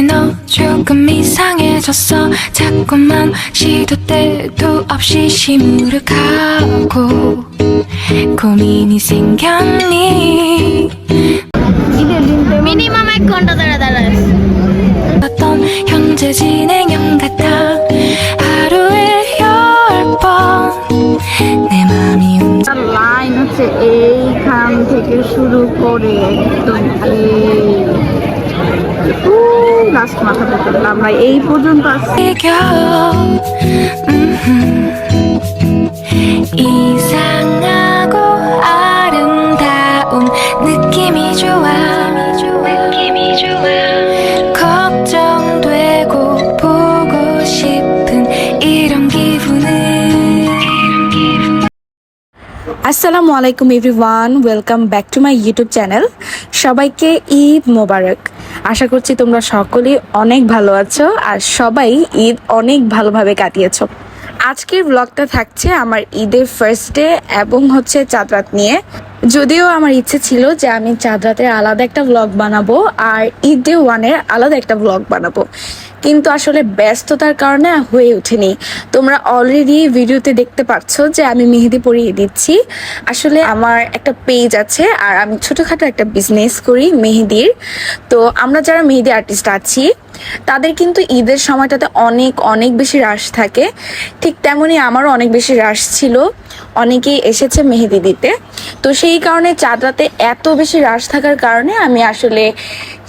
이제 너 조금 이상해졌어 자꾸만 시도 때도 없이 시무룩하고 고민이 생겼니 minimum এক ঘন্টা দাঁড়া দাঁড়ায় 어떤 현재 진행형 같아 하루에 열번내 맘이 움직 লাইন হচ্ছে এইখান থেকে শুরু করে একদম লাস্ট মাথা পর্যন্ত আমরা এই পর্যন্ত আসছি আসসালামু আলাইকুম everyone welcome back to my YouTube channel সবাইকে ঈদ মোবারক। আশা করছি তোমরা সকলেই অনেক ভালো আছো আর সবাই ঈদ অনেক ভালোভাবে কাটিয়েছো। আজকের ব্লগটা থাকছে আমার ঈদের ফার্স্ট ডে এবং হচ্ছে চাঁদরাত নিয়ে। যদিও আমার ইচ্ছে ছিল যে আমি চাঁদ রাতের আলাদা একটা ব্লগ বানাবো আর ঈদ ডে ওয়ানের আলাদা একটা ব্লগ বানাবো। কিন্তু আসলে ব্যস্ততার কারণে হয়ে ওঠেনি। তোমরা অলরেডি ভিডিওতে দেখতে পাচ্ছ যে আমি মেহেদি পরিয়ে দিচ্ছি। আসলে আমার একটা পেজ আছে আর আমি ছোটোখাটো একটা বিজনেস করি মেহেদির। তো আমরা যারা মেহেদি আর্টিস্ট আছি তাদের কিন্তু ঈদের সময়টাতে অনেক অনেক বেশি রাশ থাকে। ঠিক তেমনই আমারও অনেক বেশি রাশ ছিল। অনেকেই এসেছে মেহেদি দিতে। তো সেই কারণে চাঁদরাতে এত বেশি রাশ থাকার কারণে আমি আসলে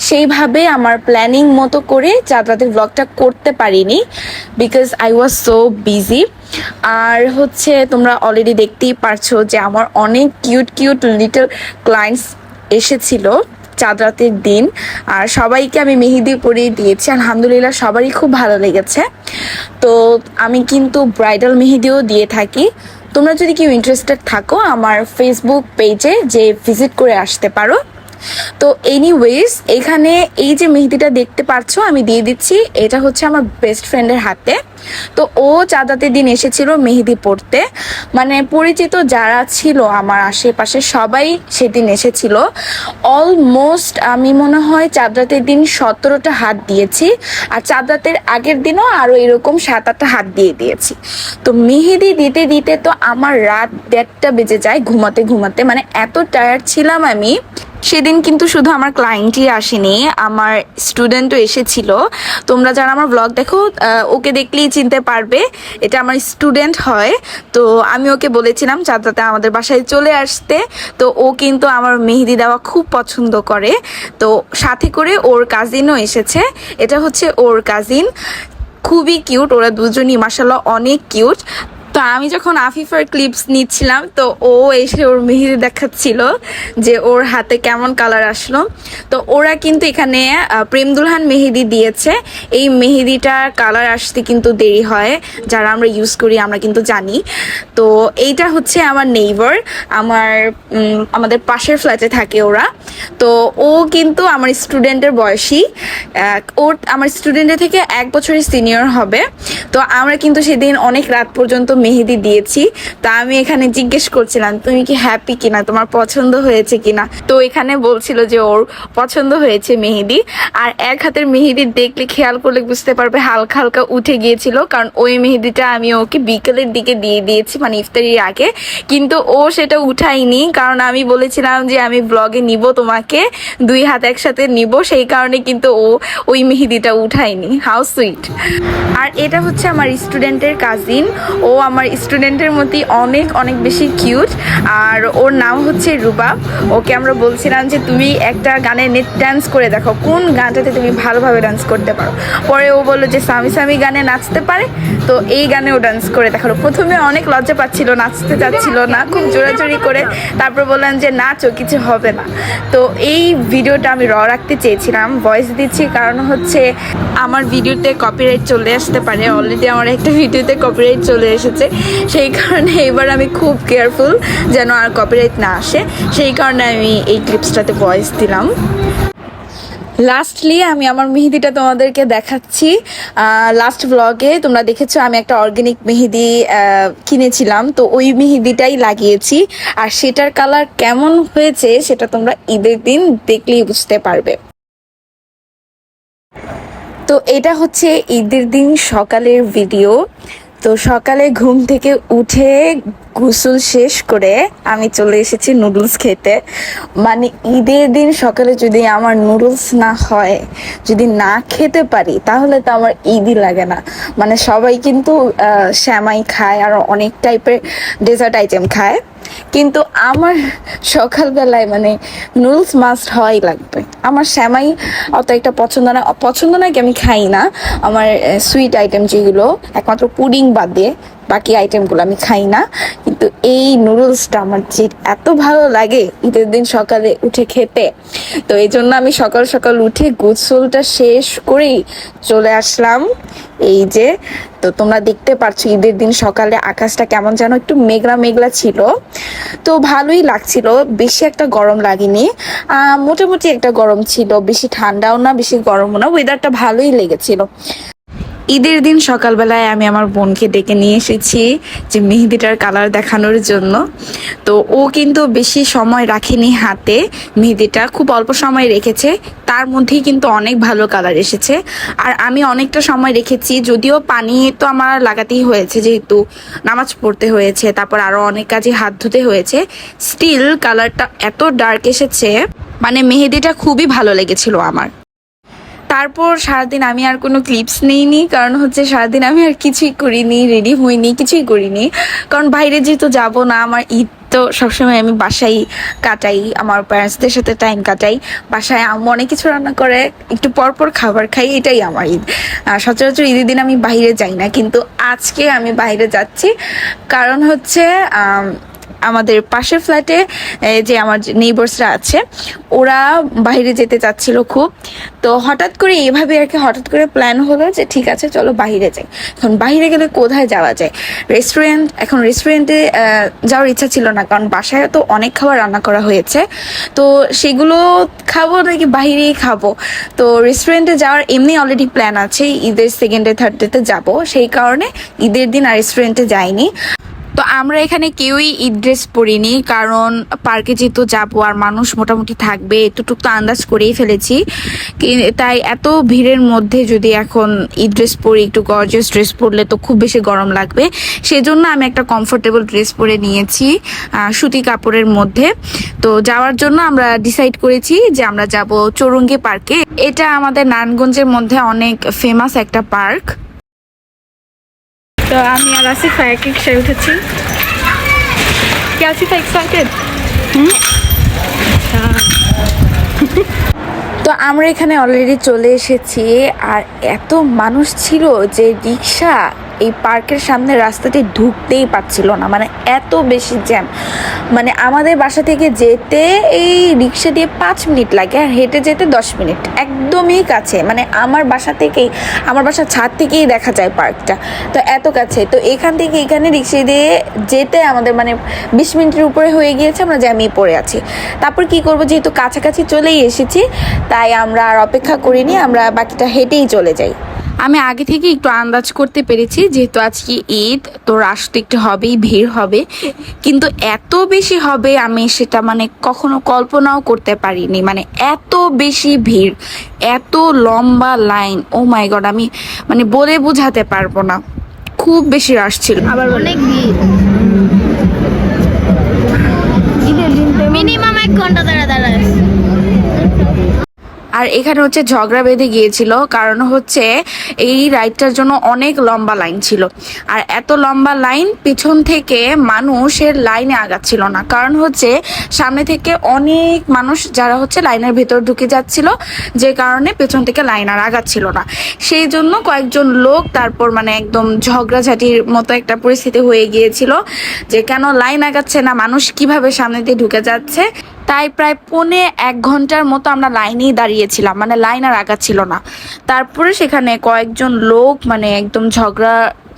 সেইভাবে আমার প্ল্যানিং মতো করে চাঁদরাতের ব্লগটা করতে পারিনি because I was so busy আর হচ্ছে তোমরা অলরেডি দেখতেই পারছ যে আমার অনেক কিউট কিউট লিটল ক্লায়েন্টস এসেছিল। চাঁদ রাতের দিন। আর সবাইকে আমি মেহেদি পরিয়ে দিয়েছি। আলহামদুলিল্লাহ সবারই খুব ভালো লেগেছে। তো আমি কিন্তু ব্রাইডাল মেহেদিও দিয়ে থাকি। তোমরা যদি কেউ ইন্টারেস্টেড থাকো, আমার ফেসবুক পেজে যে ভিজিট করে আসতে পারো। তো এনিওয়েজ এখানে এই যে মেহেদিটা দেখতে পাচ্ছ, আমি দিয়ে দিচ্ছি। এটা হচ্ছে আমার বেস্ট ফ্রেন্ডের হাতে। তো ও চাঁদাতে দিন এসেছিল মেহেদি পড়তে মানে পরিচিত যারা ছিল আমার আশেপাশে, সবাই সেদিন এসেছিল। অলমোস্ট আমি মনে হয় চাঁদরাতের দিন সতেরোটা হাত দিয়েছি। আর চাঁদরাতের আগের দিনও আরও এরকম সাত আটটা হাত দিয়ে দিয়েছি। তো মেহেদি দিতে দিতে তো আমার রাত দেড়টা বেজে যায়, ঘুমাতে ঘুমাতে। মানে এত টায়ার্ড ছিলাম আমি সেদিন কিন্তু শুধু আমার ক্লায়েন্টই আসেনি, আমার স্টুডেন্টও এসেছিল। তোমরা যারা আমার ব্লগ দেখো ওকে দেখলেই চিনতে পারবে, এটা আমার স্টুডেন্ট হয়। তো আমি ওকে বলেছিলাম চাঁদাতে আমাদের বাসায় চলে আসতে। তো ও কিন্তু আমার মেহেদি দেওয়া খুব পছন্দ করে। তো সাথে করে ওর কাজিনও এসেছে। এটা হচ্ছে ওর কাজিন খুবই কিউট ওরা দুজনই মাসাল্লাহ অনেক কিউট তো আমি যখন আফিফার ক্লিপস নিচ্ছিলাম, তো ও এসে ওর মেহেদি দেখাচ্ছিল যে ওর হাতে কেমন কালার আসলো। তো ওরা কিন্তু এখানে প্রেম দুলহান মেহেদি দিয়েছে। এই মেহেদিটার কালার আসতে কিন্তু দেরি হয়। যারা আমরা ইউজ করি, আমরা কিন্তু জানি। তো এইটা হচ্ছে আমার নেইবার আমার আমাদের পাশের ফ্ল্যাটে থাকে ওরা। তো ও কিন্তু আমার স্টুডেন্টের বয়সী। ওর আমার স্টুডেন্টের থেকে এক বছরের সিনিয়র হবে। তো আমরা কিন্তু সেদিন অনেক রাত পর্যন্ত মেহেদি দিয়েছি। তা আমি এখানে জিজ্ঞেস করছিলাম, তুমি কি হ্যাপি কিনা? তোমার পছন্দ হয়েছে কিনা? তো এখানে বলছিল যে ওর পছন্দ হয়েছে মেহেদি। আর এক হাতের মেহেদি দেখলে খেয়াল করলে বুঝতে পারবে হালকা হালকা উঠে গিয়েছিল, কারণ ওই মেহেদিটা আমি ওকে বিকেলের দিকে দিয়ে দিয়েছি মানে ইফতারির আগে। কিন্তু ও সেটা উঠায়নি, কারণ আমি বলেছিলাম যে আমি ব্লগে নিব তোমাকে দুই হাত একসাথে নিব, সেই কারণে কিন্তু ও ওই মেহেদিটা উঠায়নি। হাউ সুইট আর এটা হচ্ছে আমার স্টুডেন্টের কাজিন ও আমার স্টুডেন্টের মতোই অনেক অনেক বেশি কিউট আর ওর নাম হচ্ছে রুবাব ওকে আমরা বলছিলাম যে, তুমি একটা গানে নেট ডান্স করে দেখো। কোন গানটাতে তুমি ভালোভাবে ডান্স করতে পারো? পরে ও বলল যে সামি সামি গানে নাচতে পারে? তো এই গানেও ডান্স করে দেখাল। প্রথমে অনেক লজ্জা পাচ্ছিল, নাচতে চাচ্ছিল না, খুব জোরাজোরি করে। তারপর বললাম যে নাচো কিছু হবে না। তো এই ভিডিওটা আমি র রাখতে চেয়েছিলাম ভয়েস দিচ্ছি কারণ হচ্ছে আমার ভিডিওতে কপিরাইট চলে আসতে পারে অলরেডি আমার একটা ভিডিওতে কপিরাইট চলে এসেছে। সেই কারণে এবার আমি খুব কেয়ারফুল যেন আর কপিরাইট না আসে। সেই কারণে আমি এই ক্লিপসটাতে ভয়েস দিলাম। লাস্টলি আমি আমার মেহেদিটা তোমাদেরকে দেখাচ্ছি। লাস্ট ব্লগে তোমরা দেখেছ, আমি একটা অর্গানিক মেহেদি কিনেছিলাম। তো ওই মেহেদিটাই লাগিয়েছি। আর সেটার কালার কেমন হয়েছে, সেটা তোমরা ঈদের দিন দেখলেই বুঝতে পারবে। তো এটা হচ্ছে ঈদের দিন সকালের ভিডিও তো সকালে ঘুম থেকে উঠে গোসল শেষ করে আমি চলে এসেছি নুডলস খেতে। মানে ঈদের দিন সকালে যদি আমার নুডলস না হয়, যদি না খেতে পারি, তাহলে তো আমার ঈদই লাগে না। মানে সবাই কিন্তু শ্যামাই খায় আর অনেক টাইপের ডেজার্ট আইটেম খায়। কিন্তু আমার সকালবেলায় মানে নুডলস মাস্ট হওয়াই লাগবে। আমার শ্যামাই অত একটা পছন্দ না। পছন্দ না কি আমি খাই না। আমার সুইট আইটেম যেগুলো, একমাত্র পুডিং বাদ দিয়ে বাকি আইটেমগুলো আমি খাই না। কিন্তু এই নুডলসটা আমার যে এত ভালো লাগে ঈদের দিন সকালে উঠে খেতে। তো এই জন্য আমি সকাল সকাল উঠে গোসলটা শেষ করেই চলে আসলাম। এই যে, তো তোমরা দেখতে পারছ ঈদের দিন সকালে আকাশটা কেমন যেন একটু মেঘলা মেঘলা ছিল। তো ভালোই লাগছিল, বেশি একটা গরম লাগেনি। মোটামুটি একটা গরম ছিল, বেশি ঠান্ডাও না, বেশি গরমও না ওয়েদারটা ভালোই লেগেছিল। ঈদের দিন সকালবেলায় আমি আমার বোনকে ডেকে নিয়ে এসেছি যে মেহেদিটার কালার দেখানোর জন্য। তো ও কিন্তু বেশি সময় রাখেনি হাতে। মেহেদিটা খুব অল্প সময় রেখেছে। তার মধ্যেই কিন্তু অনেক ভালো কালার এসেছে। আর আমি অনেকটা সময় রেখেছি, যদিও পানি তো আমার লাগাতেই হয়েছে যেহেতু নামাজ পড়তে হয়েছে, তারপর আরও অনেক কাজে হাত ধুতে হয়েছে। স্টিল কালারটা এত ডার্ক এসেছে। মানে মেহেদিটা খুবই ভালো লেগেছিল আমার। তারপর সারাদিন আমি আর কোনো ক্লিপস নেইনি, কারণ হচ্ছে সারাদিন আমি আর কিছুই করিনি রেডি হইনি, কিছুই করিনি। কারণ বাইরে যেহেতু যাব না, আমার ঈদ তো সবসময় আমি বাসায় কাটাই, আমার প্যারেন্টসদের সাথে টাইম কাটাই। বাসায় অনেক কিছু রান্না করে, একটু পরপর খাবার খাই, এটাই আমার ঈদ। সচরাচর ঈদের দিন আমি বাইরে যাই না, কিন্তু আজকে আমি বাইরে যাচ্ছি, কারণ হচ্ছে আমাদের পাশের ফ্ল্যাটে যে আমার নেইবার্সরা আছে, ওরা বাইরে যেতে চাচ্ছিল খুব। তো হঠাৎ করে এভাবে আর কি হঠাৎ করে প্ল্যান হলো যে ঠিক আছে, চলো বাইরে যাই। এখন বাইরে গেলে কোথায় যাওয়া যায়? রেস্টুরেন্ট এখন রেস্টুরেন্টে যাওয়ার ইচ্ছা ছিল না, কারণ বাসায় তো অনেক খাবার রান্না করা হয়েছে। তো সেগুলো খাব নাকি বাইরেই খাব? তো রেস্টুরেন্টে যাওয়ার এমনি অলরেডি প্ল্যান আছে, ঈদের সেকেন্ডে থার্ডেতে যাব। সেই কারণে ঈদের দিন আর রেস্টুরেন্টে যাইনি। আমরা এখানে কেউই ঈদ ড্রেস পরিনি, কারণ পার্কে যেহেতু যাব আর মানুষ মোটামুটি থাকবে, এতটুকু তো আন্দাজ করেই ফেলেছি। তাই এত ভিড়ের মধ্যে যদি এখন ঈদ ড্রেস পরি, একটু গর্জিয়াস ড্রেস পরলে তো খুব বেশি গরম লাগবে। সেজন্য আমি একটা কমফোর্টেবল ড্রেস পরে নিয়েছি সুতি কাপড়ের মধ্যে। তো যাওয়ার জন্য আমরা ডিসাইড করেছি যে আমরা যাব চৌরঙ্গি পার্কে। এটা আমাদের নারায়ণগঞ্জের মধ্যে অনেক ফেমাস একটা পার্ক। তো আমি আর আসিফা এক রিক্সায় উঠেছি। কে আসিফা এক্সাইটেড তো আমরা এখানে অলরেডি চলে এসেছি, আর এত মানুষ ছিল যে রিক্সা এই পার্কের সামনে রাস্তাটি ঢুকতেই পারছিল না। মানে এত বেশি জ্যাম। মানে আমাদের বাসা থেকে যেতে এই রিক্সা দিয়ে পাঁচ মিনিট লাগে আর হেঁটে যেতে দশ মিনিট। একদমই কাছে। মানে আমার বাসা থেকেই, আমার বাসার ছাদ থেকেই দেখা যায় পার্কটা। তো এত কাছে। তো এখান থেকে এখানে রিক্সা দিয়ে যেতে আমাদের মানে বিশ মিনিটের উপরে হয়ে গিয়েছে, আমরা জ্যামেই পড়ে আছি। তারপর কি করব? যেহেতু কাছাকাছি চলেই এসেছি, তাই আমরা আর অপেক্ষা করিনি, আমরা বাকিটা হেঁটেই চলে যাই। আমি আগে থেকে একটু আন্দাজ করতে পেরেছি যেহেতু আজকে ঈদ তো রাশ তো একটু হবেই ভিড় হবে। কিন্তু এত বেশি হবে আমি সেটা মানে কখনো কল্পনাও করতে পারিনি। মানে এত বেশি ভিড় এত লম্বা লাইন ও মাই গড আমি মানে বলে বোঝাতে পারব না। খুব বেশি রাশ ছিল। আবার অনেক ভিড়। মিনিমাম এক ঘণ্টা দাঁড়া দাঁড়ায় আর এখানে হচ্ছে ঝগড়া বেঁধে গিয়েছিল, কারণ হচ্ছে এই রাইডটার জন্য অনেক লম্বা লাইন ছিল। আর এত লম্বা লাইন পিছন থেকে মানুষের লাইনে আগাচ্ছিল না। কারণ হচ্ছে সামনে থেকে অনেক মানুষ যারা হচ্ছে লাইনের ভেতর ঢুকে যাচ্ছিল, যে কারণে পেছন থেকে লাইন আর আগাচ্ছিল না। সেই জন্য কয়েকজন লোক তারপর মানে একদম ঝগড়াঝাটির মতো একটা পরিস্থিতি হয়ে গিয়েছিল, যে কেন লাইন আগাচ্ছে না, মানুষ কীভাবে সামনে দিয়ে ঢুকে যাচ্ছে? তাই প্রায় পৌনে এক ঘণ্টার মতো আমরা লাইনেই দাঁড়িয়েছিলাম মানে লাইন আর আগাচ্ছিল না। তারপরে সেখানে কয়েকজন লোক মানে একদম ঝগড়া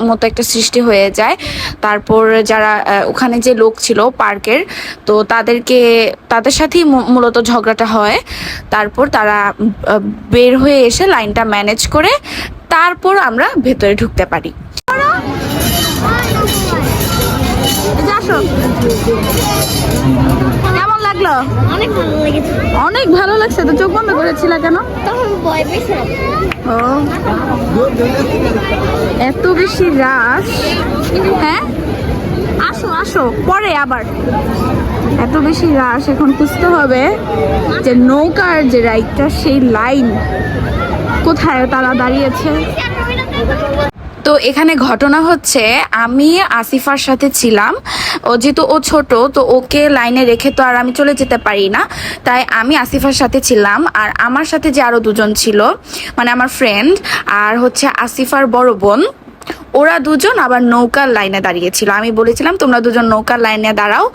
মতো একটা সৃষ্টি হয়ে যায়। তারপর যারা ওখানে যে লোক ছিল পার্কের, তো তাদেরকে, তাদের সাথেই মূলত ঝগড়াটা হয়। তারপর তারা বের হয়ে এসে লাইনটা ম্যানেজ করে তারপর আমরা ভেতরে ঢুকতে পারি। আসো। কেমন লাগল? অনেক ভালো লেগেছে। অনেক ভালো লাগছে তো চোখ বন্ধ করেছিল কেন? তখন ভয় পেয়েছিলাম। ও। এত বেশি রাশ। হ্যাঁ? আসো আসো পরে আবার। এত বেশি রাশ এখন খুঁজতে হবে যে নৌকার যে রাইডটা সেই লাইন কোথায় তারা দাঁড়িয়েছে? তো এখানে ঘটনা হচ্ছে, আমি আসিফার সাথে ছিলাম। ও যেহেতু ও ছোট, তো ওকে লাইনে রেখে তো আর আমি চলে যেতে পারি না। তাই আমি আসিফার সাথে ছিলাম আর আমার সাথে যে আরও দুজন ছিল মানে আমার ফ্রেন্ড আর হচ্ছে আসিফার বড় বোন, ওরা দুজন আবার নৌকার লাইনে দাঁড়িয়েছিল আমি বলেছিলাম, তোমরা দুজন নৌকার লাইনে দাঁড়াও।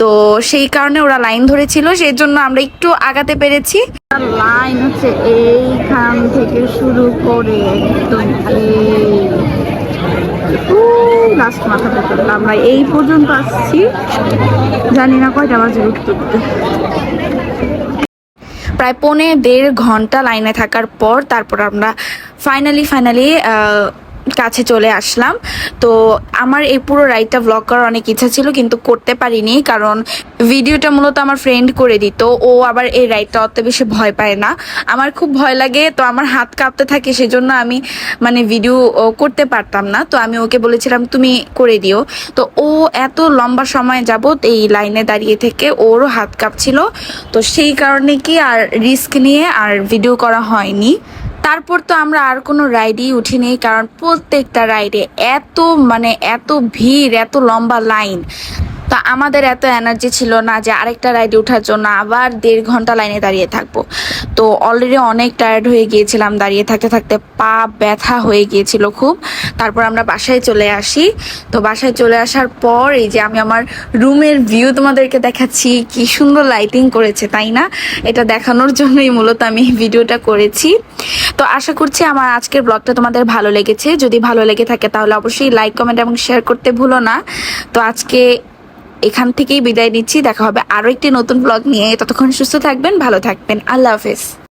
তো সেই কারণে ওরা লাইন ধরেছিল সেই জন্য আমরা একটু আগাতে পেরেছি। লাইন হচ্ছে এইখান থেকে শুরু করে একদম লাস্ট মাথা পর্যন্ত আমরা এই পর্যন্ত আসছি। জানি না কয়টা বাজে উঠতে প্রায় পৌনে দেড় ঘণ্টা লাইনে থাকার পর তারপর আমরা ফাইনালি ফাইনালি কাছে চলে আসলাম। তো আমার এই পুরো রাইডটা ব্লগ করার অনেক ইচ্ছা ছিল, কিন্তু করতে পারিনি কারণ ভিডিওটা মূলত আমার ফ্রেন্ড করে দিত। ও আবার এই রাইডটা অত বেশি ভয় পায় না। আমার খুব ভয় লাগে, তো আমার হাত কাঁপতে থাকে, সেজন্য আমি মানে ভিডিও করতে পারতাম না। তো আমি ওকে বলেছিলাম, তুমি করে দিও। তো ও এত লম্বা সময় যাবত এই লাইনে দাঁড়িয়ে থেকে ওরও হাত কাঁপছিল। তো সেই কারণে কি আর রিস্ক নিয়ে আর ভিডিও করা হয়নি। তারপর তো আমরা আর কোনো রাইডই উঠিনি কারণ প্রত্যেকটা রাইডে এত মানে এত ভিড়, এত লম্বা লাইন তা আমাদের এত এনার্জি ছিল না যে আরেকটা রাইডে ওঠার জন্য আবার দেড় ঘণ্টা লাইনে দাঁড়িয়ে থাকব। তো অলরেডি অনেক টায়ার্ড হয়ে গিয়েছিলাম দাঁড়িয়ে থাকতে থাকতে, পা ব্যথা হয়ে গিয়েছিল খুব। তারপর আমরা বাসায় চলে আসি। তো বাসায় চলে আসার পর এই যে আমি আমার রুমের ভিউ তোমাদেরকে দেখাচ্ছি, কি সুন্দর লাইটিং করেছে, তাই না? এটা দেখানোর জন্যই মূলত আমি ভিডিওটা করেছি। তো আশা করছি আমার আজকের ব্লগটা তোমাদের ভালো লেগেছে। যদি ভালো লেগে থাকে তাহলে অবশ্যই লাইক কমেন্ট এবং শেয়ার করতে ভুলো না। তো আজকে এখান থেকেই বিদায় নিচ্ছি। দেখা হবে আরও একটি নতুন ব্লগ নিয়ে। ততক্ষণ সুস্থ থাকবেন, ভালো থাকবেন। আল্লাহ হাফেজ।